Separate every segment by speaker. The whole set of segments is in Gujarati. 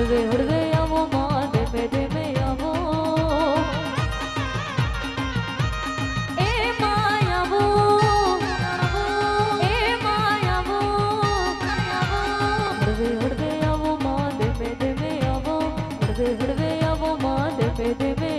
Speaker 1: હળવે હળવે આવો માં ધીમે ધીમે આવો એ માં આવો એ માં આવો હળવે હળવે આવો માં ધીમે ધીમે આવો હળવે હળવે આવો માં ધીમે ધીમે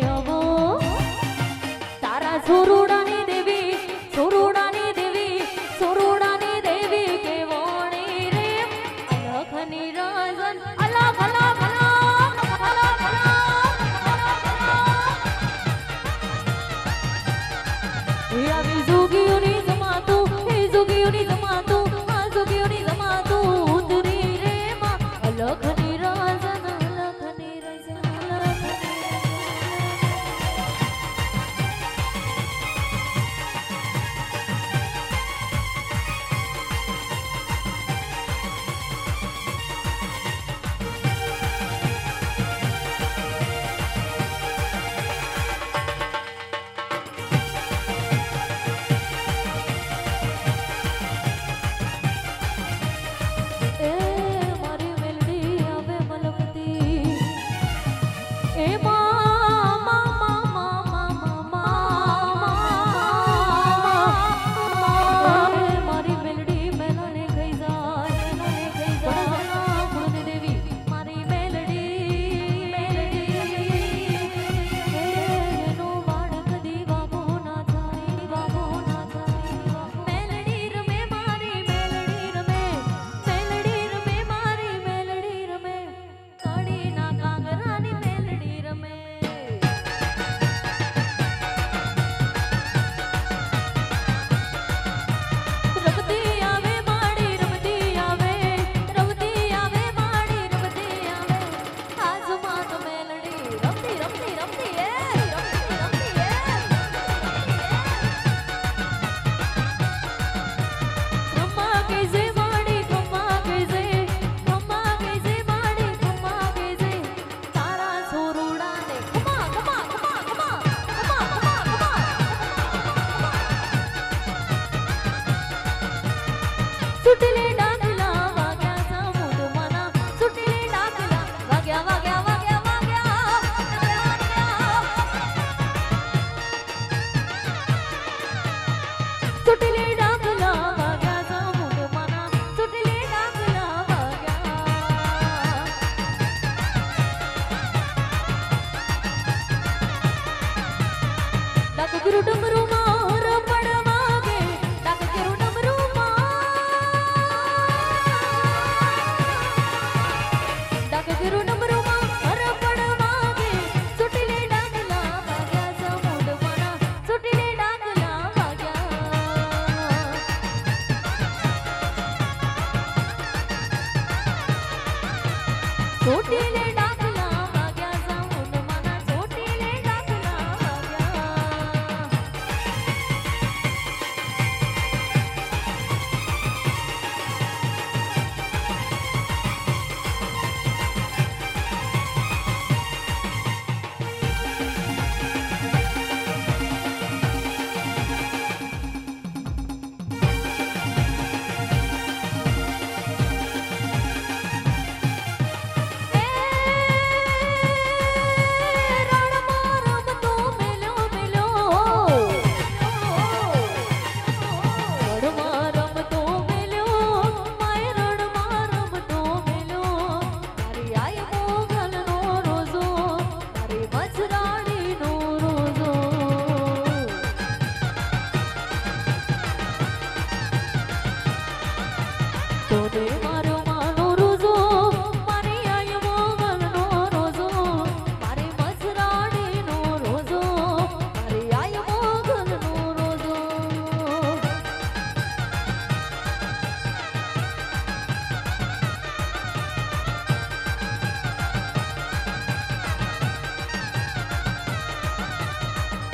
Speaker 1: donate